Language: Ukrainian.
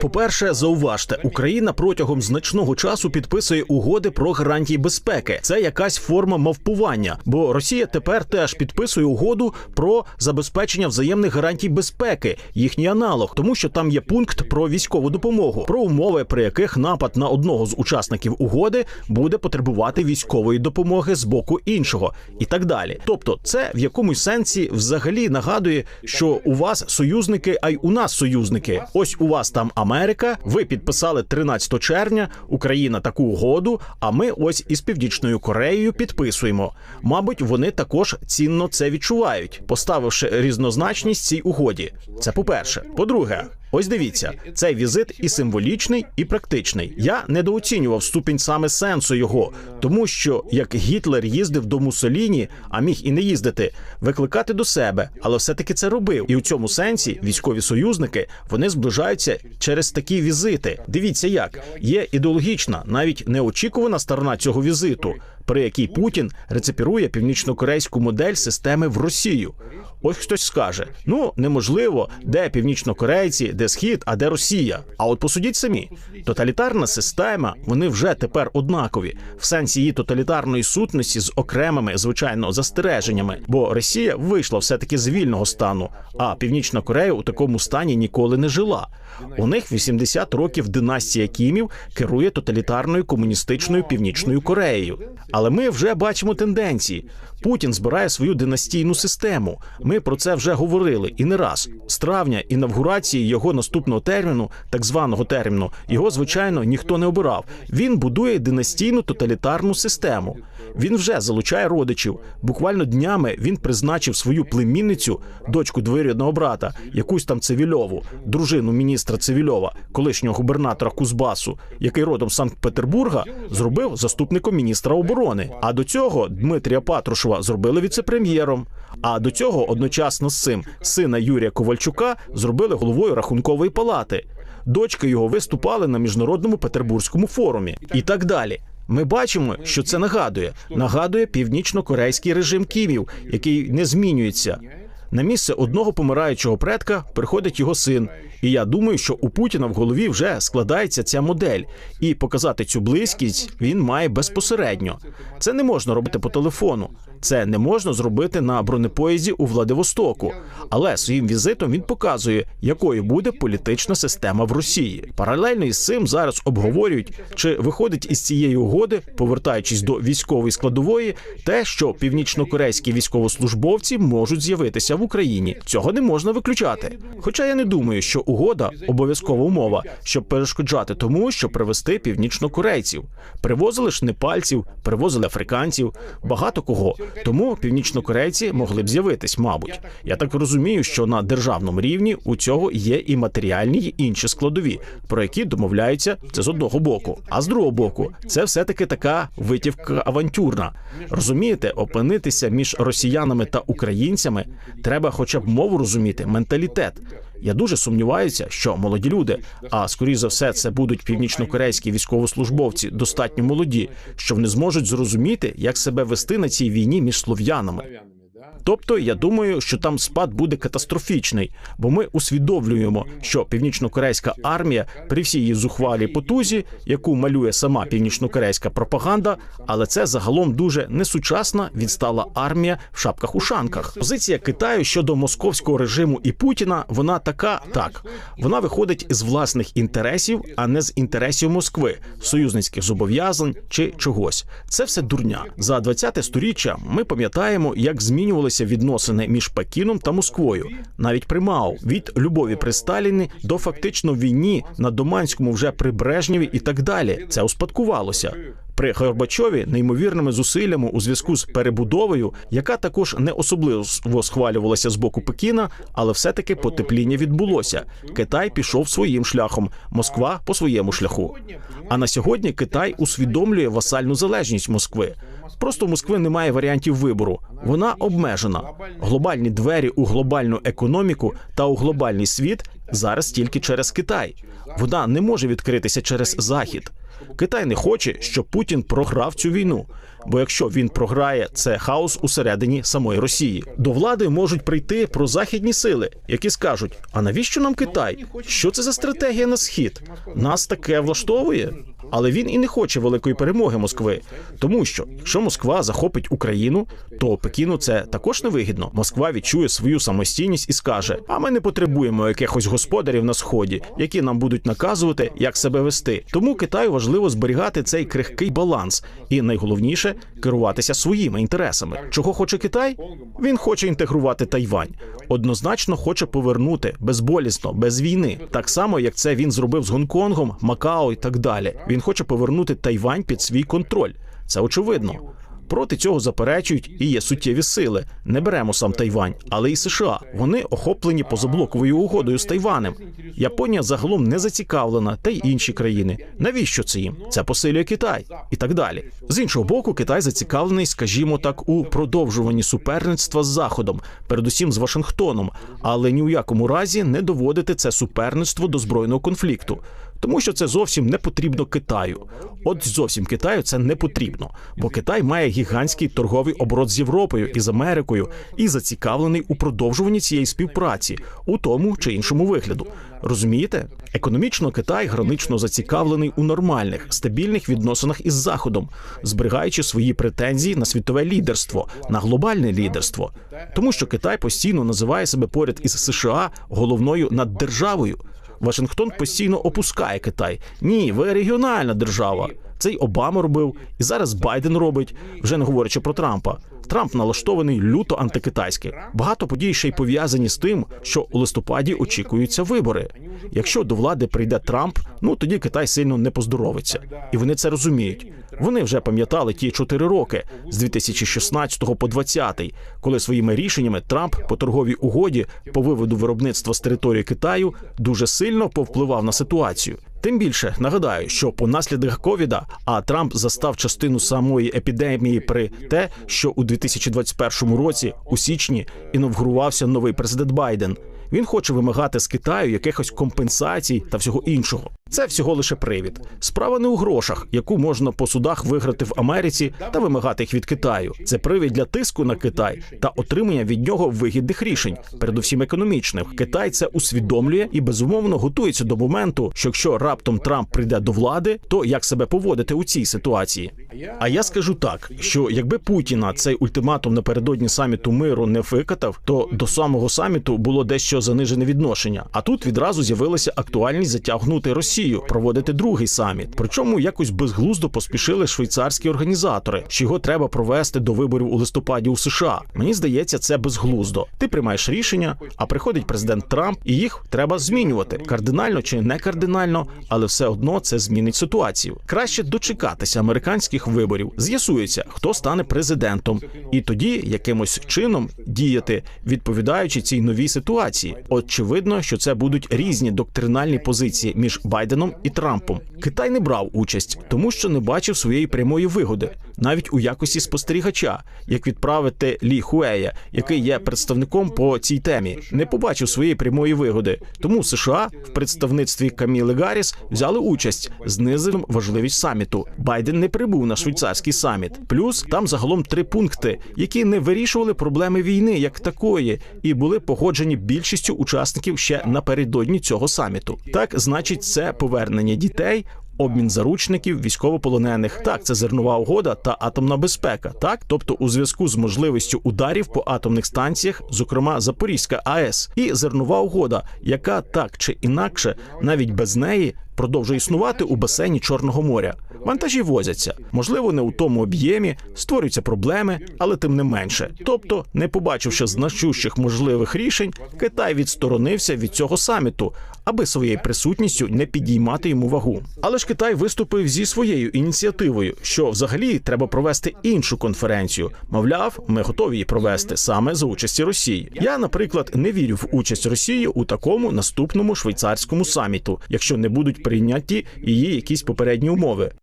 По-перше, зауважте, Україна протягом значного часу підписує угоди про гарантії безпеки. Це якась форма мавпування, бо Росія тепер теж підписує угоду про забезпечення взаємних гарантій безпеки, їхній аналог, тому що там є пункт про військову допомогу, про умови, при яких напад на одного з учасників угоди буде потребувати військової допомоги з боку іншого, і так далі. Тобто, це в якомусь сенсі взагалі нагадує, що у вас союзники, а й у нас союзники. Ось у вас там Америка. Ви підписали 13 червня Україна таку угоду. А ми ось із північною Кореєю підписуємо. Мабуть, вони також цінно це відчувають, поставивши різнозначність цій угоді. Це по перше. По-друге. Ось дивіться, цей візит і символічний, і практичний. Я недооцінював ступінь саме сенсу його, тому що як Гітлер їздив до Муссоліні, а міг і не їздити, викликати до себе, але все-таки це робив. І у цьому сенсі військові союзники вони зближаються через такі візити. Дивіться, як є ідеологічна, навіть неочікувана сторона цього візиту, при якій Путін рецепірує північнокорейську модель системи в Росію. Ось хтось скаже: ну неможливо, де північнокорейці, де схід, а де Росія. А от посудіть самі, тоталітарна система, вони вже тепер однакові в сенсі її тоталітарної сутності з окремими звичайно застереженнями. Бо Росія вийшла все таки з вільного стану, а Північна Корея у такому стані ніколи не жила. У них 80 років династія Кімів керує тоталітарною комуністичною північною Кореєю. Але ми вже бачимо тенденції. Путін збирає свою династійну систему. Ми про це вже говорили і не раз. З травня інавгурації його наступного терміну, так званого терміну, його звичайно ніхто не обирав. Він будує династійну тоталітарну систему. Він вже залучає родичів. Буквально днями він призначив свою племінницю, дочку двоюрідного брата, якусь там Цивільову, дружину міністра Цивільова, колишнього губернатора Кузбасу, який родом з Санкт-Петербурга, зробив заступником міністра оборони. А до цього Дмитрія Патрушева зробили віце-прем'єром. А до цього одночасно з цим сина Юрія Ковальчука зробили головою рахункової палати. Дочки його виступали на міжнародному петербурзькому форумі і так далі. Ми бачимо, що це нагадує. Нагадує північно-корейський режим Кімів, який не змінюється. На місце одного помираючого предка приходить його син. І я думаю, що у Путіна в голові вже складається ця модель, і показати цю близькість він має безпосередньо. Це не можна робити по телефону. Це не можна зробити на бронепоїзді у Владивостоку. Але своїм візитом він показує, якою буде політична система в Росії. Паралельно із цим зараз обговорюють, чи виходить із цієї угоди, повертаючись до військової складової, те, що північнокорейські військовослужбовці можуть з'явитися в Україні. Цього не можна виключати. Хоча я не думаю, що угода обов'язкова умова, щоб перешкоджати тому, щоб привезти північнокорейців. Привозили ж непальців, привозили африканців, багато кого. Тому північнокорейці могли б з'явитись, мабуть. Я так розумію, що на державному рівні у цього є і матеріальні, і інші складові, про які домовляються це з одного боку. А з другого боку, це все таки така витівка авантюрна. Розумієте, опинитися між росіянами та українцями треба, хоча б мову розуміти, менталітет. Я дуже сумніваюся, що молоді люди, а скоріш за все, це будуть північнокорейські військовослужбовці, достатньо молоді, що вони зможуть зрозуміти, як себе вести на цій війні між слов'янами. Тобто, я думаю, що там спад буде катастрофічний, бо ми усвідомлюємо, що північнокорейська армія при всій її зухвалій потузі, яку малює сама північнокорейська пропаганда, але це загалом дуже несучасна відстала армія в шапках-ушанках. Позиція Китаю щодо московського режиму і Путіна вона така, так вона виходить із власних інтересів, а не з інтересів Москви, союзницьких зобов'язань чи чогось. Це все дурня за 20-те сторіччя. Ми пам'ятаємо, як змінювалися відносини між Пекіном та Москвою, навіть при Мао, від любові при Сталіні до фактично війні на Доманському вже при Брежнєві і так далі. Це успадкувалося. При Горбачові неймовірними зусиллями у зв'язку з перебудовою, яка також не особливо схвалювалася з боку Пекіна, але все-таки потепління відбулося. Китай пішов своїм шляхом, Москва по своєму шляху. А на сьогодні Китай усвідомлює васальну залежність Москви. Просто Москви немає варіантів вибору. Вона обмежена. Глобальні двері у глобальну економіку та у глобальний світ зараз тільки через Китай. Вона не може відкритися через Захід. Китай не хоче, щоб Путін програв цю війну. Бо якщо він програє, це хаос усередині самої Росії. До влади можуть прийти прозахідні сили, які скажуть: а навіщо нам Китай? Що це за стратегія на схід? Нас таке влаштовує. Але він і не хоче великої перемоги Москви, тому що якщо Москва захопить Україну, то Пекіну це також невигідно. Москва відчує свою самостійність і скаже: а ми не потребуємо якихось господарів на сході, які нам будуть наказувати, як себе вести. Тому Китаю важливо зберігати цей крихкий баланс, і найголовніше керуватися своїми інтересами. Чого хоче Китай? Він хоче інтегрувати Тайвань. Однозначно хоче повернути безболісно, без війни, так само як це він зробив з Гонконгом, Макао і так далі. Він хоче повернути Тайвань під свій контроль. Це очевидно. Проти цього заперечують і є суттєві сили. Не беремо сам Тайвань, але і США. Вони охоплені позаблоковою угодою з Тайванем. Японія загалом не зацікавлена, та й інші країни. Навіщо це їм? Це посилює Китай і так далі. З іншого боку, Китай зацікавлений, скажімо так, у продовжуванні суперництва з Заходом, передусім з Вашингтоном, але ні у якому разі не доводити це суперництво до збройного конфлікту. Тому що це зовсім не потрібно Китаю. От зовсім Китаю це не потрібно, бо Китай має гігантський торговий оборот з Європою і з Америкою і зацікавлений у продовжуванні цієї співпраці у тому чи іншому вигляду. Розумієте, економічно Китай гранично зацікавлений у нормальних стабільних відносинах із Заходом, зберігаючи свої претензії на світове лідерство, на глобальне лідерство, тому що Китай постійно називає себе поряд із США головною наддержавою. Вашингтон постійно опускає Китай. Ні, ви регіональна держава. Це й Обама робив, і зараз Байден робить, вже не говорячи про Трампа. Трамп налаштований люто антикитайськи. Багато подій ще й пов'язані з тим, що у листопаді очікуються вибори. Якщо до влади прийде Трамп, ну тоді Китай сильно не поздоровиться, і вони це розуміють. Вони вже пам'ятали ті чотири роки з 2016 по 20, коли своїми рішеннями Трамп по торговій угоді по виводу виробництва з території Китаю дуже сильно повпливав на ситуацію. Тим більше нагадаю, що по наслідках ковіда, а Трамп застав частину самої епідемії при те, що у 2021 році у січні інавгурувався новий президент Байден. Він хоче вимагати з Китаю якихось компенсацій та всього іншого. Це всього лише привід. Справа не у грошах, яку можна по судах виграти в Америці та вимагати їх від Китаю. Це привід для тиску на Китай та отримання від нього вигідних рішень, передусім економічних. Китай це усвідомлює і безумовно готується до моменту, що якщо раптом Трамп прийде до влади, то як себе поводити у цій ситуації? А я скажу так: що якби Путіна цей ультиматум напередодні саміту миру не викатав, то до самого саміту було дещо занижене відношення. А тут відразу з'явилася актуальність затягнути Росію проводити другий саміт. Причому якось безглуздо поспішили швейцарські організатори, що його треба провести до виборів у листопаді у США. Мені здається, це безглуздо. Ти приймаєш рішення, а приходить президент Трамп, і їх треба змінювати кардинально чи не кардинально, але все одно це змінить ситуацію. Краще дочекатися американських виборів. З'ясується, хто стане президентом, і тоді якимось чином діяти, відповідаючи цій новій ситуації. Очевидно, що це будуть різні доктринальні позиції між Байденом і Трампом. Китай не брав участь, тому що не бачив своєї прямої вигоди, навіть у якості спостерігача, як відправити Лі Хуея, який є представником по цій темі, не побачив своєї прямої вигоди. Тому США в представництві Каміли Гарріс взяли участь, знизив важливість саміту. Байден не прибув на швейцарський саміт. Плюс там загалом три пункти, які не вирішували проблеми війни як такої, і були погоджені більшістю учасників ще напередодні цього саміту. Так, значить, це повернення дітей. Обмін заручників, військовополонених, так це зернова угода та атомна безпека. Так, тобто, у зв'язку з можливістю ударів по атомних станціях, зокрема Запорізька АЕС, і зернова угода, яка так чи інакше, навіть без неї, продовжує існувати у басейні Чорного моря. Вантажі возяться, можливо, не у тому об'ємі, створюються проблеми, але тим не менше. Тобто, не побачивши значущих можливих рішень, Китай відсторонився від цього саміту, аби своєю присутністю не підіймати йому вагу. Але ж Китай виступив зі своєю ініціативою, що взагалі треба провести іншу конференцію. Мовляв, ми готові її провести саме за участі Росії. Я, наприклад, не вірю в участь Росії у такому наступному швейцарському саміту, якщо не будуть прийняті її якісь попередні умови.